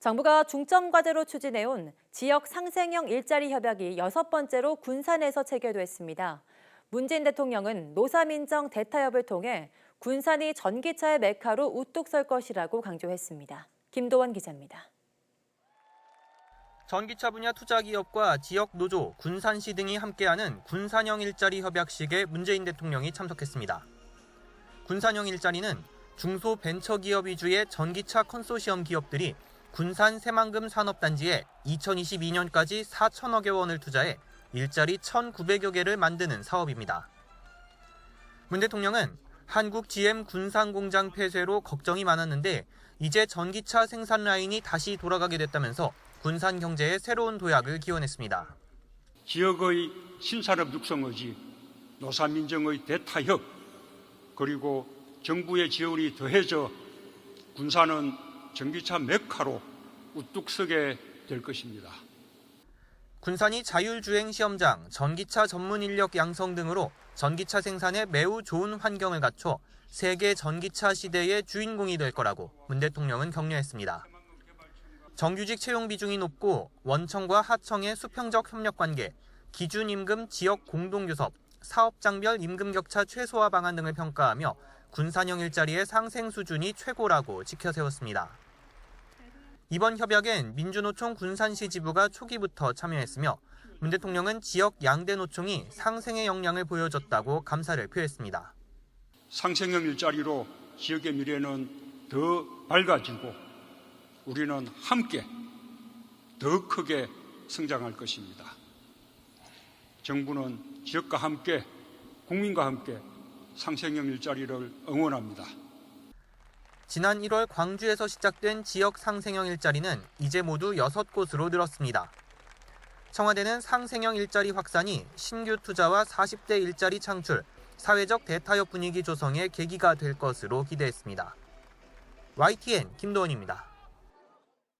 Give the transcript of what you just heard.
정부가 중점 과제로 추진해온 지역 상생형 일자리 협약이 여섯 번째로 군산에서 체결됐습니다. 문재인 대통령은 노사민정 대타협을 통해 군산이 전기차의 메카로 우뚝 설 것이라고 강조했습니다. 김도원 기자입니다. 전기차 분야 투자 기업과 지역 노조, 군산시 등이 함께하는 군산형 일자리 협약식에 문재인 대통령이 참석했습니다. 군산형 일자리는 중소 벤처 기업 위주의 전기차 컨소시엄 기업들이 군산 새만금 산업단지에 2022년까지 4천억여 원을 투자해 일자리 1,900여 개를 만드는 사업입니다. 문 대통령은 한국 GM 군산 공장 폐쇄로 걱정이 많았는데 이제 전기차 생산 라인이 다시 돌아가게 됐다면서 군산 경제의 새로운 도약을 기원했습니다. 지역의 신산업 육성 의지, 노사민정의 대타협, 그리고 정부의 지원이 더해져 군산은 전기차 메카로 우뚝 서게 될 것입니다. 군산이 자율주행 시험장, 전기차 전문 인력 양성 등으로 전기차 생산에 매우 좋은 환경을 갖춰 세계 전기차 시대의 주인공이 될 거라고 문 대통령은 격려했습니다. 정규직 채용 비중이 높고 원청과 하청의 수평적 협력 관계, 기준 임금 지역 공동 교섭, 사업장별 임금 격차 최소화 방안 등을 평가하며 군산형 일자리의 상생 수준이 최고라고 지켜세웠습니다. 이번 협약엔 민주노총 군산시 지부가 초기부터 참여했으며 문 대통령은 지역 양대 노총이 상생의 역량을 보여줬다고 감사를 표했습니다. 상생형 일자리로 지역의 미래는 더 밝아지고 우리는 함께 더 크게 성장할 것입니다. 정부는 지역과 함께 국민과 함께 상생형 일자리를 응원합니다. 지난 1월 광주에서 시작된 지역 상생형 일자리는 이제 모두 6곳으로 늘었습니다. 청와대는 상생형 일자리 확산이 신규 투자와 40대 일자리 창출, 사회적 대타협 분위기 조성의 계기가 될 것으로 기대했습니다. YTN 김도원입니다.